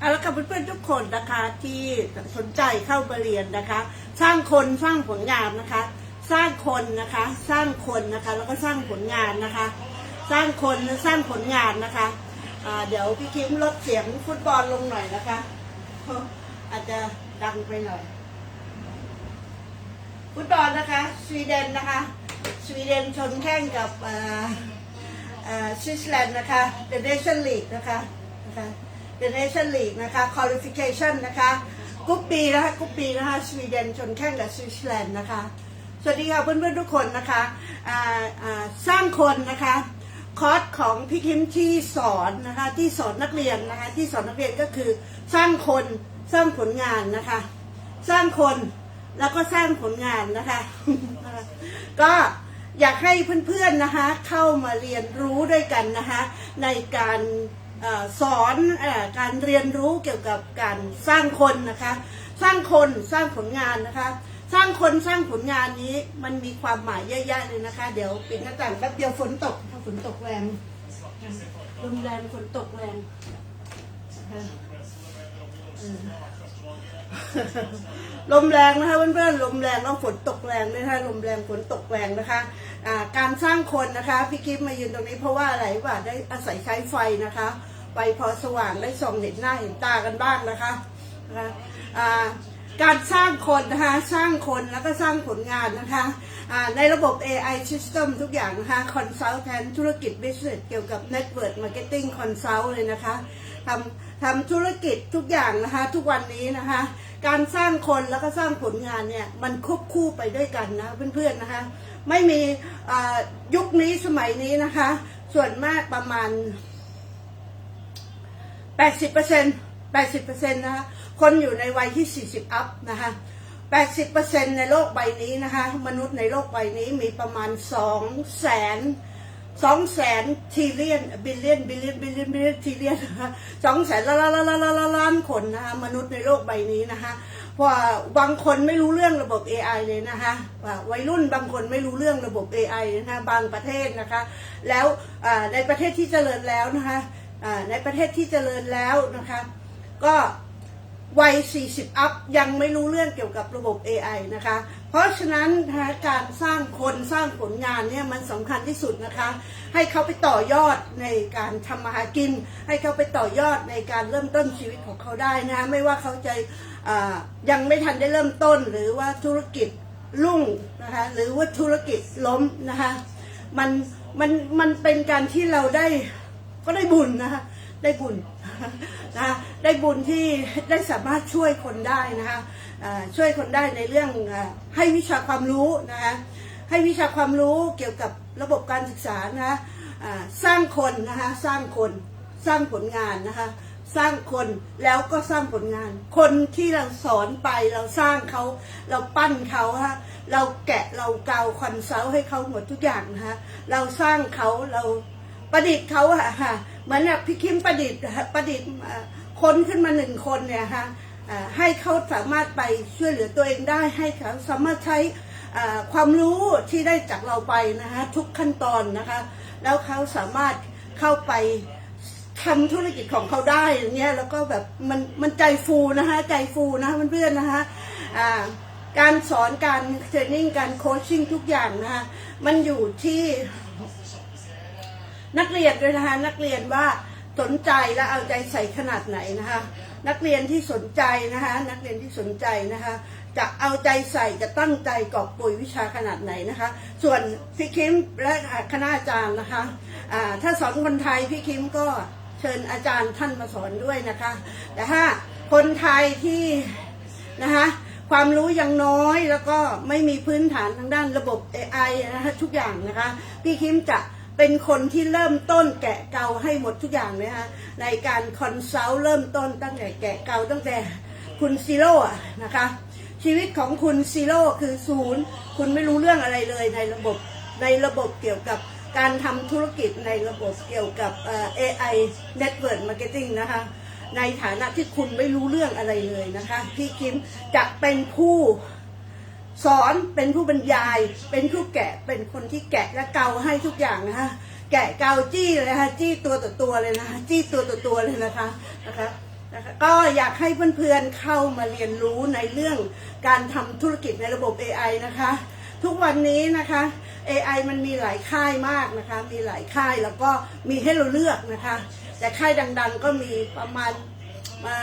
เอาละค่ะเพื่อนๆทุกคนนะคะที่สนใจเข้ามาเรียนนะคะ สร้างคนสร้างผลงานนะคะ สร้างคนนะคะ สร้างคนนะคะ แล้วก็สร้างผลงานนะคะ สร้างคนสร้างผลงานนะคะเดี๋ยวพี่คิมลดเสียงฟุตบอลลงหน่อยนะคะ อาจจะดังไปหน่อย ฟุตบอลนะคะสวีเดนนะคะ สวีเดนชนแข่งกับอ่าอ่าสวิตเซอร์แลนด์นะคะ The Nation League นะคะนะคะ The Nation League นะคะ Qualification นะคะกุ๊ปปีนะคะกุ๊ปปีนะคะสวีเดนชนแข่งกับสวิตเซอร์แลนด์นะคะ สวัสดีค่ะเพื่อนๆทุกคนนะคะสร้างคนนะคะคอร์สของพี่คิมที่สอนนะคะที่สอนนักเรียนนะคะที่สอนนักเรียนก็คือสร้างคนสร้างผลงานนะคะ สร้างคนแล้วก็สร้างผลงานนะคะ ก็อยากให้เพื่อนๆนะคะเข้ามาเรียนรู้ด้วยกันนะคะในการ สอนอการเรียนรู้เกี่ยวกับการสร้างคนนะคะ สร้างคนสร้างผลงานนะคะ สร้างคนสร้างผลงานนี้มันมีความหมายเยอะแยะเลยนะคะ เดี๋ยวปิดหน้าต่างแป๊บเดียวฝนตกฝนตกแรงลมแรงฝนตกแรง ลมแรงนะคะเพื่อนๆลมแรงแล้วฝนตกแรงด้วยนะคะลมแรงฝนตกแรงนะคะการสร้างคนนะคะพี่กิฟมายืนตรงนี้เพราะว่าอะไรว่าได้อาศัยใช้ไฟนะคะไฟพอสว่างได้ส่องเห็นหน้าเห็นตากันบ้างนะคะนะคะการสร้างคนนะคะสร้างคนแล้วก็สร้างผลงานนะคะในระบบ AI system ทุกอย่างนะคะ consultant ธุรกิจ business เกี่ยวกับ network marketing consult เลยนะคะทำทำธุรกิจทุกอย่างนะคะ ทุกวันนี้นะคะ การสร้างคนแล้วก็สร้างผลงานเนี่ยมันควบคู่ไปด้วยกันนะเพื่อนๆนะคะไม่มียุคนี้สมัยนี้นะคะ ส่วนมากประมาณ 80% 80%นะคะคนอยู่ในวัยที่ 40 อัพนะคะ80%ในโลกใบนี้นะคะ มนุษย์ในโลกใบนี้มีประมาณ2แสน สองแสนทีเลียนบิลเลียนบิลเลียนบิลเลียนบิลเลียนทีเลียนสองแสนล้านล้านล้านล้านล้านล้านคนนะคะมนุษย์ในโลกใบนี้นะคะเพราะว่าบางคนไม่รู้เรื่องระบบ AI เลยนะคะว่าวัยรุ่นบางคนไม่รู้เรื่องระบบ AI นะคะบางประเทศนะคะ แล้วในประเทศที่เจริญแล้วนะคะในประเทศที่เจริญแล้วนะคะ ก็วัย 40 อัพยังไม่รู้เรื่องเกี่ยวกับระบบ AI นะคะ เพราะฉะนั้นการสร้างคนสร้างผลงานเนี่ยมันสำคัญที่สุดนะคะ ให้เขาไปต่อยอดในการทำมาหากิน ให้เขาไปต่อยอดในการเริ่มต้นชีวิตของเขาได้นะคะไม่ว่าเขาจะยังไม่ทันได้เริ่มต้น หรือว่าธุรกิจรุ่งนะคะหรือว่าธุรกิจล้มนะคะมันมันมันเป็นการที่เราได้ก็ได้บุญนะคะได้บุญ นะได้บุญที่ได้สามารถช่วยคนได้นะคะช่วยคนได้ในเรื่องให้วิชาความรู้นะคะให้วิชาความรู้เกี่ยวกับระบบการศึกษานะคะสร้างคนนะคะสร้างคนสร้างผลงานนะคะสร้างคนแล้วก็สร้างผลงาน คนที่เราสอนไปเราสร้างเขาเราปั้นเขาฮะเราแกะเราเกาคอนเซัลท์ให้เขาหมดทุกอย่างนะคะเราสร้างเขาเราประดิษฐ์เขาอะค่ะ เหมือนแบบพี่คิมประดิษฐ์อะค่ะประดิษฐ์คนขึ้นมาหนึ่งคนเนี่ยค่ะให้เขาสามารถไปช่วยเหลือตัวเองได้ให้เขาสามารถใช้ความรู้ที่ได้จากเราไปนะคะทุกขั้นตอนนะคะ แล้วเขาสามารถเข้าไปทำธุรกิจของเขาได้อย่างเงี้ยแล้วก็แบบมันมันใจฟูนะคะใจฟูนะคะเพื่อนๆนะคะการสอนการเทรนนิ่งการโคชชิ่งทุกอย่างนะคะมันอยู่ที่ นักเรียนด้วยนะคะนักเรียนว่าสนใจและเอาใจใส่ขนาดไหนนะคะ นักเรียนที่สนใจนะคะ นักเรียนที่สนใจนะคะ จะเอาใจใส่จะตั้งใจกอบปุ๋ยวิชาขนาดไหนนะคะ ส่วนพี่คิมและคณะอาจารย์นะคะอ่าถ้าสอนคนไทยพี่คิมก็เชิญอาจารย์ท่านมาสอนด้วยนะคะ แต่ถ้าคนไทยที่นะคะความรู้ยังน้อยแล้วก็ไม่มีพื้นฐานทางด้านระบบ AI นะคะทุกอย่างนะคะ พี่คิมจะ เป็นคนที่เริ่มต้นแกะเกาให้หมดทุกอย่างเลยนะคะในการคอนซัลท์เริ่มต้นตั้งแต่แกะเกาตั้งแต่คุณซีโร่นะคะชีวิตของคุณซีโร่คือศูนย์คุณไม่รู้เรื่องอะไรเลยในระบบในระบบเกี่ยวกับการทำธุรกิจในระบบเกี่ยวกับเอ่อ AI Network Marketing นะคะในฐานะที่คุณไม่รู้เรื่องอะไรเลยนะคะ พี่คิมจะเป็นผู้ สอนเป็นผู้บรรยาย เป็นผู้แกะเป็นคนที่แกะและเกาให้ทุกอย่างนะคะแกะเกาจี้เลยนะคะจี้ตัวต่อตัวเลยนะคะจี้ตัวต่อตัวเลยนะคะนะคะนะคะก็อยากให้เพื่อนๆเข้ามาเรียนรู้ในเรื่องการทำธุรกิจในระบบ AI นะคะ ทุกวันนี้นะคะ AI มันมีหลายค่ายมากนะคะ มีหลายค่ายแล้วก็มีให้เราเลือกนะคะ แต่ค่ายดัง ๆ ก็มีประมาณมา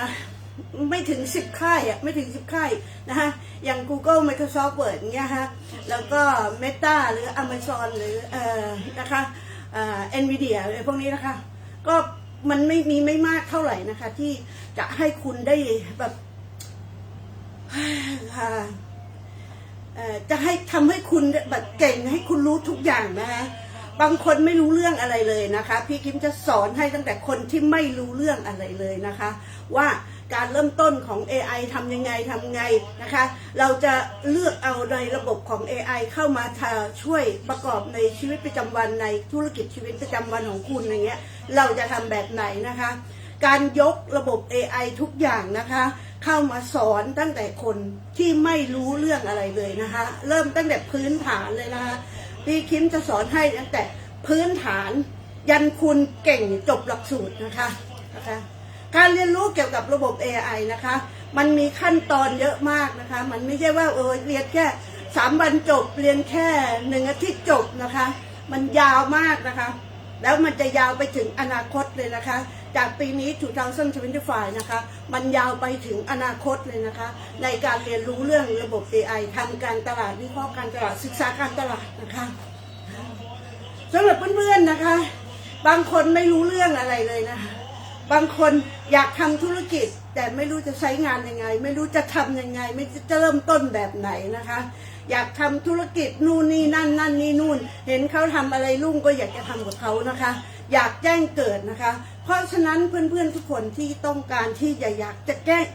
ไม่ถึง10ค่ายอะไม่ถึง10ค่ายนะคะอย่าง Google Microsoft Word เงี้ยฮะแล้วก็ Meta หรือ Amazon หรือเอ่อนะคะเอ่อ Nvidia อะไรพวกนี้นะคะ ก็มันไม่มีไม่มากเท่าไหร่นะคะ ที่จะให้คุณได้แบบค่ะจะให้ทำให้คุณแบบเก่งให้คุณรู้ทุกอย่างนะคะบางคนไม่รู้เรื่องอะไรเลยนะคะ พี่คิมจะสอนให้ตั้งแต่คนที่ไม่รู้เรื่องอะไรเลยนะคะ ว่า การเริ่มต้นของ AI ทำยังไงทำไงนะคะ เราจะเลือกเอาในระบบของ AI เข้ามาช่วยประกอบในชีวิตประจำวันในธุรกิจชีวิตประจำวันของคุณอย่างเงี้ยเราจะทำแบบไหนนะคะ การยกระบบ AI ทุกอย่างนะคะ เข้ามาสอนตั้งแต่คนที่ไม่รู้เรื่องอะไรเลยนะคะ เริ่มตั้งแต่พื้นฐานเลยนะคะพี่คิมจะสอนให้ตั้งแต่พื้นฐานยันคุณเก่งจบหลักสูตรนะคะนะคะ การเรียนรู้เกี่ยวกับระบบ AI นะคะ มันมีขั้นตอนเยอะมากนะคะ มันไม่ใช่ว่าเออเรียนแค่สามวันจบเรียนแค่หนึ่งอาทิตย์จบนะคะ มันยาวมากนะคะ แล้วมันจะยาวไปถึงอนาคตเลยนะคะ จากปีนี้ถึง2025นะคะ มันยาวไปถึงอนาคตเลยนะคะ ในการเรียนรู้เรื่องระบบ AI ทำการตลาดวิเคราะห์การตลาดศึกษาการตลาดนะคะสำหรับเพื่อนๆนะคะ บางคนไม่รู้เรื่องอะไรเลยนะคะ บางคนอยากทำธุรกิจ แต่ไม่รู้จะใช้งานยังไง ไม่รู้จะทำยังไง ไม่รู้จะเริ่มต้นแบบไหนนะคะ อยากทำธุรกิจนู่นนี่นั่นนั่นนี่นู่น เห็นเขาทำอะไรรุ่งก็อยากจะทำกับเขานะคะ อยากแจ้งเกิดนะคะ เพราะฉะนั้นเพื่อนๆทุกคนที่ต้องการที่จะอยากจะแจ้ง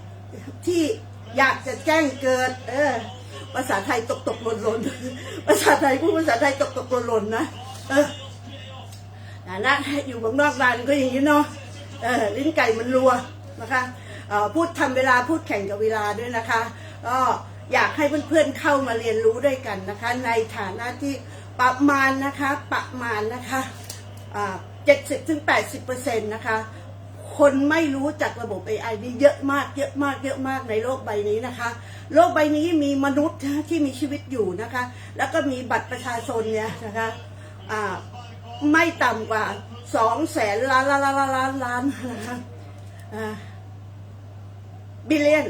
ที่อยากจะแจ้งเกิด เออ ภาษาไทยตกตกหล่นหล่นภาษาไทยพูดภาษาไทยตกตกหล่นหล่นนะเออนะนะอยู่เมืองนอกนานก็อย่างนี้เนาะ ลิ้นไก่มันรัวนะคะพูดทำเวลาพูดแข่งกับเวลาด้วยนะคะก็อยากให้เพื่อนๆเข้ามาเรียนรู้ด้วยกันนะคะ ในฐานะที่ประมาณนะคะประมาณนะคะเจ็ดสิบถึงแปดสิบเปอร์เซ็นต์นะคะคนไม่รู้จักระบบ AI นี่เยอะมากเยอะมากเยอะมากในโลกใบนี้นะคะ โลกใบนี้มีมนุษย์ที่มีชีวิตอยู่นะคะ แล้วก็มีบัตรประชาชนเนี่ยนะคะ ไม่ต่ำกว่าสองแสนล้านล้านล้านล้านล้านล้านบิลเลียน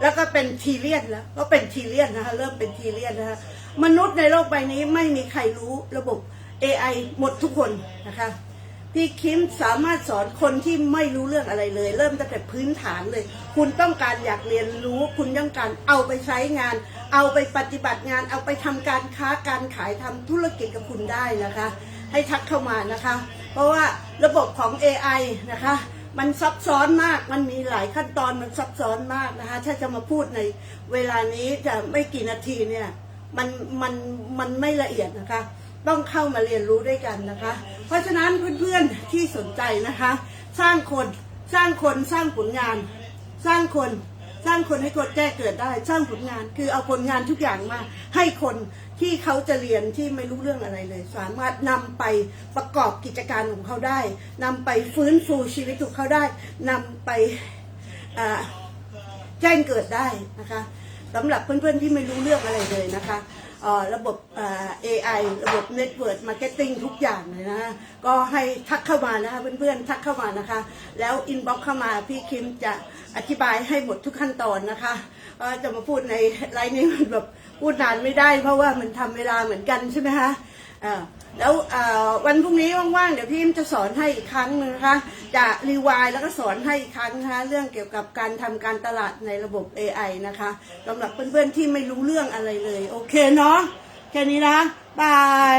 แล้วก็เป็นทีเลียนแล้ว ก็เป็นทีเลียนนะคะเริ่มเป็นทีเลียนนะคะมนุษย์ในโลกใบนี้ไม่มีใครรู้ระบบ AI หมดทุกคนนะคะพี่คิมสามารถสอนคนที่ไม่รู้เรื่องอะไรเลย เริ่มตั้งแต่พื้นฐานเลย คุณต้องการอยากเรียนรู้ คุณต้องการเอาไปใช้งาน เอาไปปฏิบัติงาน เอาไปทำการค้าการขายทำธุรกิจกับคุณได้นะคะ ให้ทักเข้ามานะคะ เพราะว่าระบบของ AI นะคะ มันซับซ้อนมากมันมีหลายขั้นตอนมันซับซ้อนมากนะคะ ถ้าจะมาพูดในเวลานี้จะไม่กี่นาทีเนี่ยมันมันมันไม่ละเอียดนะคะ ต้องเข้ามาเรียนรู้ด้วยกันนะคะ เพราะฉะนั้นเพื่อนๆที่สนใจนะคะ สร้างคนสร้างคนสร้างผลงาน สร้างคน สร้างคนให้คนแก้เกิดได้ สร้างผลงานคือเอาผลงานทุกอย่างมา ให้คนที่เขาจะเรียนที่ไม่รู้เรื่องอะไรเลย สามารถนำไปประกอบกิจการของเขาได้นำไปฟื้นฟูชีวิตของเขาได้นำไปแจ้งเกิดได้นะคะสำหรับเพื่อนๆที่ไม่รู้เรื่องอะไรเลยนะคะ อ่อระบบเอไอ AI ระบบ Network Marketing ทุกอย่างเลยนะ ก็ให้ทักเข้ามานะคะเพื่อนๆทักเข้ามานะคะ แล้วอินบ็อกเข้ามาพี่คิมจะอธิบายให้หมดทุกขั้นตอนนะคะก็จะมาพูดในไลน์นี้มันแบบพูดนานไม่ได้ เพราะว่ามันทำเวลาเหมือนกันใช่ไหมคะ อ่อแล้ววันพรุ่งนี้ว่างๆ เดี๋ยวพี่จะสอนให้อีกครั้งนึงนะคะ จะรีวายแล้วก็สอนให้อีกครั้งนะคะเรื่องเกี่ยวกับการทำการตลาดในระบบ AI นะคะสำหรับเพื่อนๆที่ไม่รู้เรื่องอะไรเลย โอเคเนาะแค่นี้นะบาย